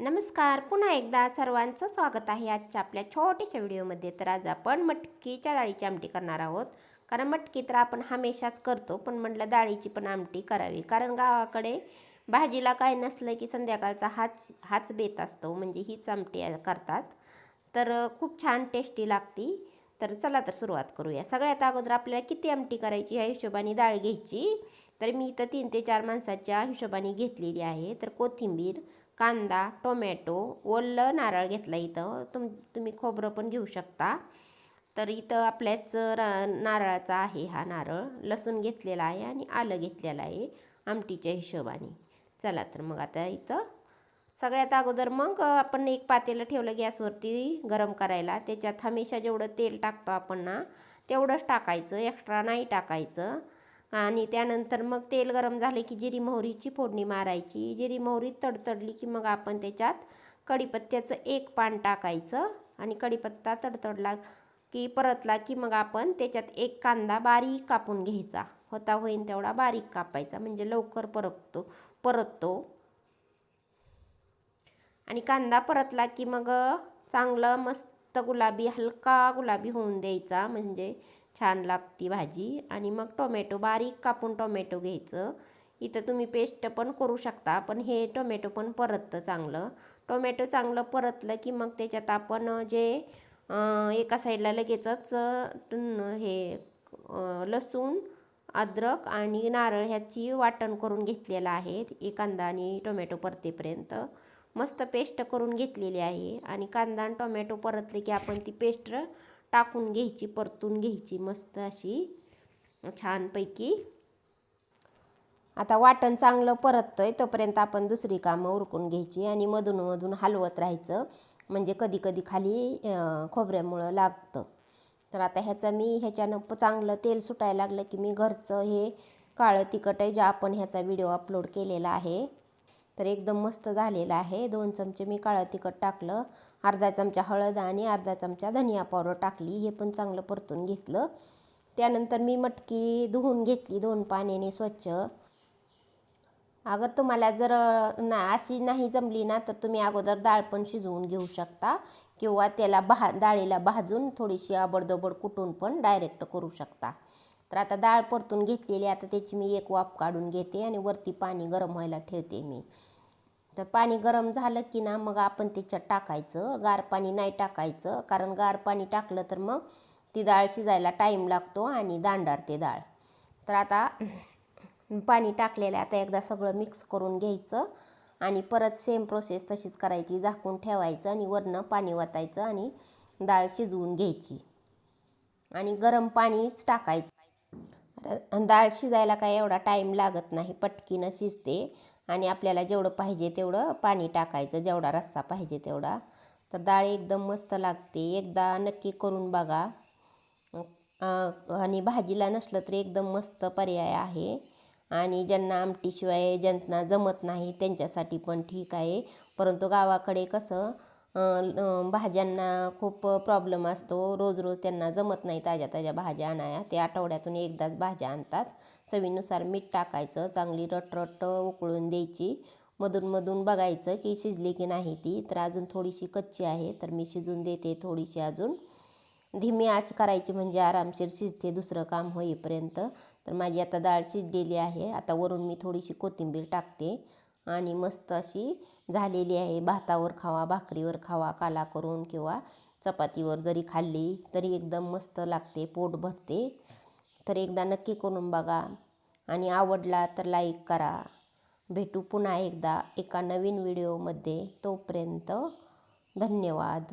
नमस्कार पुन्हा एकदा सर्वांचं स्वागत आहे आजच्या आपल्या छोट्याशा व्हिडिओमध्ये. तर आज आपण मटकीच्या डाळीची आमटी करणार आहोत. कारण मटकी तर आपण हमेशाच करतो पण म्हटलं डाळीची पण आमटी करावी. कारण गावाकडे भाजीला काय नसलं की संध्याकाळचा हाच हाच बेत असतो म्हणजे हीच आमटी करतात. तर खूप छान टेस्टी लागती. तर चला तर सुरुवात करूया. सगळ्यात अगोदर आपल्याला किती आमटी करायची ह्या हिशोबाने डाळ घ्यायची. तर मी इथं तीन ते चार माणसाच्या हिशोबाने घेतलेली आहे. तर कोथिंबीर कांदा टोमॅटो ओलं नारळ घेतला इथं. तुम तुम्ही खोबरं पण घेऊ शकता. तर इथं आपल्याच नारळाचा आहे हा नारळ. लसूण घेतलेला आहे आणि आलं घेतलेलं आहे आमटीच्या हिशोबाने. चला तर मग आता इथं सगळ्यात अगोदर मग आपण एक पातेलं ठेवलं गॅसवरती गरम करायला. त्याच्यात हमेशा जेवढं तेल टाकतो आपण ना तेवढंच टाकायचं. एक्स्ट्रा नाही टाकायचं. आणि त्यानंतर मग तेल गरम झाले की जिरी मोहरीची फोडणी मारायची. जिरी मोहरी तडतडली की मग आपण त्याच्यात कढीपत्त्याचं एक पान टाकायचं आणि कढीपत्ता तडतडला की परतला की मग आपण त्याच्यात एक कांदा बारीक कापून घ्यायचा. होता होईन तेवढा बारीक कापायचा म्हणजे लवकर परततो परततो. आणि कांदा परतला की मग चांगलं मस्त गुलाबी हलका गुलाबी होऊन द्यायचा. म्हणजे छान लागती भाजी. आणि मग टोमॅटो बारीक कापून टोमॅटो घ्यायचं. इथं तुम्ही पेस्ट पण करू शकता पण हे टोमॅटो पण परततं चांगलं. टोमॅटो चांगलं परतलं की मग त्याच्यात आपण जे एका साईडला लगेचच हे लसूण अद्रक आणि नारळ ह्याची वाटण करून घेतलेलं आहे. एक कांदा आणि टोमॅटो परतेपर्यंत. मस्त पेस्ट करून घेतलेली आहे. आणि कांदा आणि टोमॅटो परतले की आपण ती पेस्ट टाकून घ्यायची परतून घ्यायची मस्त अशी छानपैकी. आता वाटण चांगलं परततोय तोपर्यंत आपण दुसरी कामं उरकून घ्यायची आणि मधून मधून हलवत राहायचं. म्हणजे कधी कधी खाली खोबऱ्यामुळं लागतं. तर आता ह्याचं मी ह्याच्यानं चांगलं तेल सुटायला लागलं की मी घरचं हे काळं तिखट आहे जे आपण ह्याचा व्हिडिओ अपलोड केलेला आहे. तर एकदम मस्त झालेलं आहे. दोन चमचे मी काळं तिखट टाकलं. अर्धा चमचा हळद आणि अर्धा चमचा धनिया पावडर टाकली. हे पण चांगलं परतून घेतलं. त्यानंतर मी मटकी धुवून घेतली दोन पाण्याने स्वच्छ. अगर तुम्हाला जर ना अशी नाही जमली ना तर तुम्ही अगोदर डाळ पण शिजवून घेऊ शकता किंवा त्याला भा डाळीला भाजून थोडीशी आबडदोबड कुटून पण डायरेक्ट करू शकता. तर आता डाळ परतून घेतलेली आता त्याची मी एक वाफ काढून घेते आणि वरती पाणी गरम व्हायला ठेवते मी. तर पाणी गरम झालं की ना मग आपण त्याच्यात टाकायचं. गार पाणी नाही टाकायचं. कारण गार पाणी टाकलं तर मग ती डाळ शिजायला टाईम लागतो आणि दांडारते डाळ. तर आता पाणी टाकलेलं आता एकदा सगळं मिक्स करून घ्यायचं आणि परत सेम प्रोसेस तशीच करायची. झाकून ठेवायचं आणि वरनं पाणी वतायचं आणि डाळ शिजवून घ्यायची. आणि गरम पाणीच टाकायचं. डाळ शिजायला काय एवढा टाईम लागत नाही. पटकीनं शिजते आणि आपल्याला जेवढं पाहिजे तेवढं पाणी टाकायचं जेवढा रस्सा पाहिजे तेवढा. तर डाळ एकदम मस्त लागते. एकदा नक्की करून बघा. आणि भाजीला नसलं तरी एकदम मस्त पर्याय आहे. आणि ज्यांना आमटीशिवाय ज्यांना जमत नाही त्यांच्यासाठी पण ठीक आहे. परंतु गावाकडे कसं भाज्यांना खूप प्रॉब्लेम असतो. रोज रोज त्यांना जमत नाही ताज्या ताज्या भाज्या आणाया ते आठवड्यातून एकदाच भाज्या आणतात. चवीनुसार मीठ टाकायचं चांगली रटरट उकळून द्यायची. मधून मधून बघायचं की शिजली की नाही ती. तर अजून थोडीशी कच्ची आहे तर मी शिजून देते थोडीशी अजून. धीमी आच करायची म्हणजे आरामशीर शिजते दुसरं काम होईपर्यंत. तर माझी आता डाळ शिजलेली आहे. आता वरून मी थोडीशी कोथिंबीर टाकते. आणि मस्त अशी झालेली आहे. भातावर खावा भाकरीवर खावा काला करून किंवा चपातीवर जरी खाल्ली तरी एकदम मस्त लागते पोट भरते. तर एकदा नक्की करून बघा. आणि आवडला तर लाईक करा. भेटू पुन्हा एकदा एका नवीन व्हिडिओमध्ये तोपर्यंत धन्यवाद.